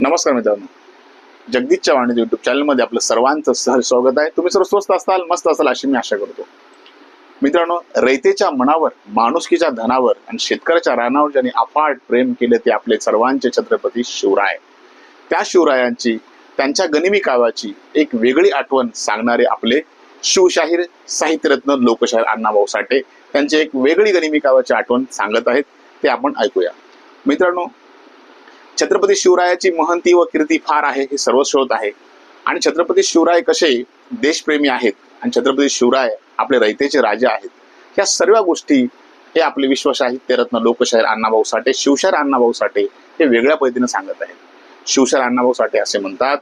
नमस्कार मित्रांनो. जगदीशच्या वाणी युट्यूब चॅनलमध्ये आपलं सर्वांचं सहज स्वागत आहे. तुम्ही सर्व स्वस्त असाल मस्त असाल अशी मी आशा करतो. मित्रांनो रयतेच्या मनावर माणुसकीच्या धनावर आणि शेतकऱ्याच्या रानावर ज्यांनी अफाट प्रेम केले ते आपले सर्वांचे छत्रपती शिवराय. त्या शिवरायांची त्यांच्या गनिमी काव्याची एक वेगळी आठवण सांगणारे आपले शिवशाहीर साहित्यरत्न लोकशाहीर अण्णाभाऊ साठे त्यांची एक वेगळी गनिमी काव्याची आठवण सांगत आहेत ते आपण ऐकूया. मित्रांनो छत्रपती शिवरायाची महंती व कीर्ती फार आहे हे सर्वश्रोत आहे. आणि छत्रपती शिवराय कसे देशप्रेमी आहेत आणि छत्रपती शिवराय आपले रयतेचे राजे आहेत या सर्व गोष्टी हे आपले विश्वसाहित्यरत्न लोकशाहीर अण्णाभाऊ साठे शिवशाहीर अण्णाभाऊ साठे हे वेगळ्या पद्धतीने सांगत आहेत. शिवशाहीर अण्णाभाऊ साठे असे म्हणतात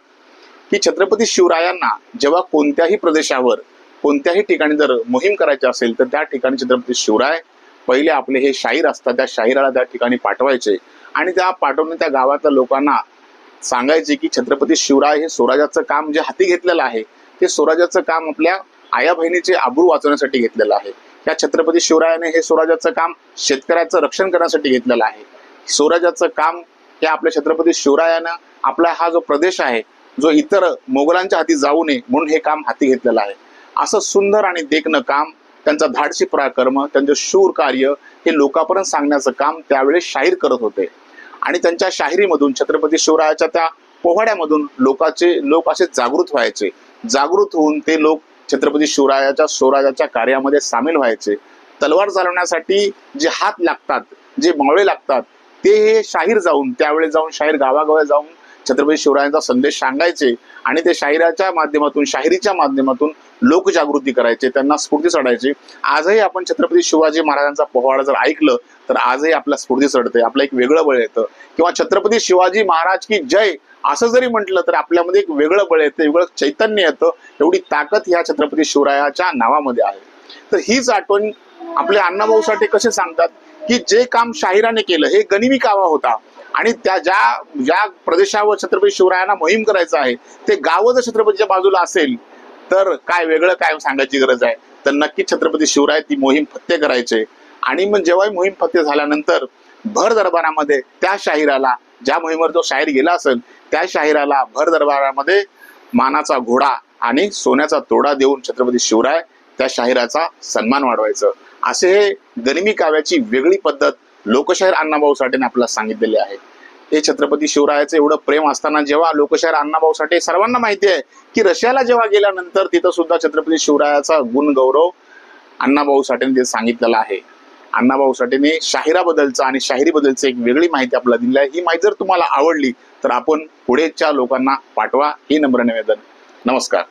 की छत्रपती शिवरायांना जेव्हा कोणत्याही प्रदेशावर कोणत्याही ठिकाणी जर मोहीम करायची असेल तर त्या ठिकाणी छत्रपती शिवराय पहिले आपले हे शाहीर असतात त्या शाहिराला त्या ठिकाणी पाठवायचे. आणि त्या पाठवून त्या गावातल्या लोकांना सांगायचे की छत्रपती शिवराय हे स्वराज्याचं काम जे हाती घेतलेलं आहे ते स्वराज्याचं काम आपल्या आया बहिणीचे आबरू वाचवण्यासाठी घेतलेलं आहे. या छत्रपती शिवरायाने हे स्वराज्याचं काम शेतकऱ्याचं रक्षण करण्यासाठी घेतलेलं आहे. स्वराज्याचं काम हे आपल्या छत्रपती शिवरायानं आपला हा जो प्रदेश आहे जो इतर मोगलांच्या हाती जाऊ नये म्हणून हे काम हाती घेतलेलं आहे. असं सुंदर आणि देखणं काम त्यांचा धाडसी पराक्रम त्यांचं शूर कार्य हे लोकांपर्यंत सांगण्याचं काम त्यावेळेस शाहीर करत होते. आणि त्यांच्या शाहिरीमधून छत्रपती शिवरायाच्या त्या पोवाड्यामधून लोकाचे लोक असे जागृत व्हायचे. जागृत होऊन ते लोक छत्रपती शिवरायाच्या स्वराज्याच्या कार्यामध्ये सामील व्हायचे. तलवार चालवण्यासाठी जे हात लागतात जे मावळे लागतात ते हे शाहीर जाऊन त्यावेळेस जाऊन शाहीर गावागावात जाऊन छत्रपती शिवरायांचा संदेश सांगायचे आणि ते शाहिराच्या माध्यमातून शाहिरीच्या माध्यमातून लोकजागृती करायचे त्यांना स्फूर्ती चढायची. आजही आपण छत्रपती शिवाजी महाराजांचा पोवाडा जर ऐकलं तर आजही आपल्या स्फूर्ती चढते आपलं एक वेगळं बळ येतं. किंवा छत्रपती शिवाजी महाराज की जय असं जरी म्हटलं तर आपल्यामध्ये एक वेगळं बळ येतं वेगळं चैतन्य येतं एवढी ताकद ह्या छत्रपती शिवरायाच्या नावामध्ये आहे. तर हीच आठवण आपले अण्णाभाऊसाठी कसे सांगतात की जे काम शाहिराने केलं हे गनिमी कावा होता. आणि त्या ज्या ज्या प्रदेशावर छत्रपती शिवरायांना मोहीम करायचं आहे ते गाव जर छत्रपतीच्या बाजूला असेल तर काय वेगळं काय सांगायची गरज आहे? तर नक्कीच छत्रपती शिवराय ती मोहीम फत्ते करायचे. आणि मग जेव्हाही मोहीम फत्ते झाल्यानंतर भर दरबारामध्ये त्या शाहिराला ज्या मोहिमेवर जो शाहीर गेला असेल त्या शाहिराला भर दरबारामध्ये मानाचा घोडा आणि सोन्याचा तोडा देऊन छत्रपती शिवराय त्या शाहिराचा सन्मान वाढवायचं. असे हे गनिमी काव्याची वेगळी पद्धत लोकशाहीर अण्णाभाऊ साठेने आपल्याला सांगितलेले आहे. हे छत्रपती शिवरायाचं एवढं प्रेम असताना जेव्हा लोकशाहीर अण्णाभाऊ साठे सर्वांना माहिती आहे की रशियाला जेव्हा गेल्यानंतर तिथं सुद्धा छत्रपती शिवरायाचा गुण गौरव अण्णाभाऊ साठेने ते सांगितलेला आहे. अण्णाभाऊ साठेने शाहिराबद्दलचा आणि शाहिरीबद्दलची एक वेगळी माहिती आपल्याला दिली आहे. ही माहिती जर तुम्हाला आवडली तर आपण पुढेच्या लोकांना पाठवा. हे नम्र निवेदन. नमस्कार.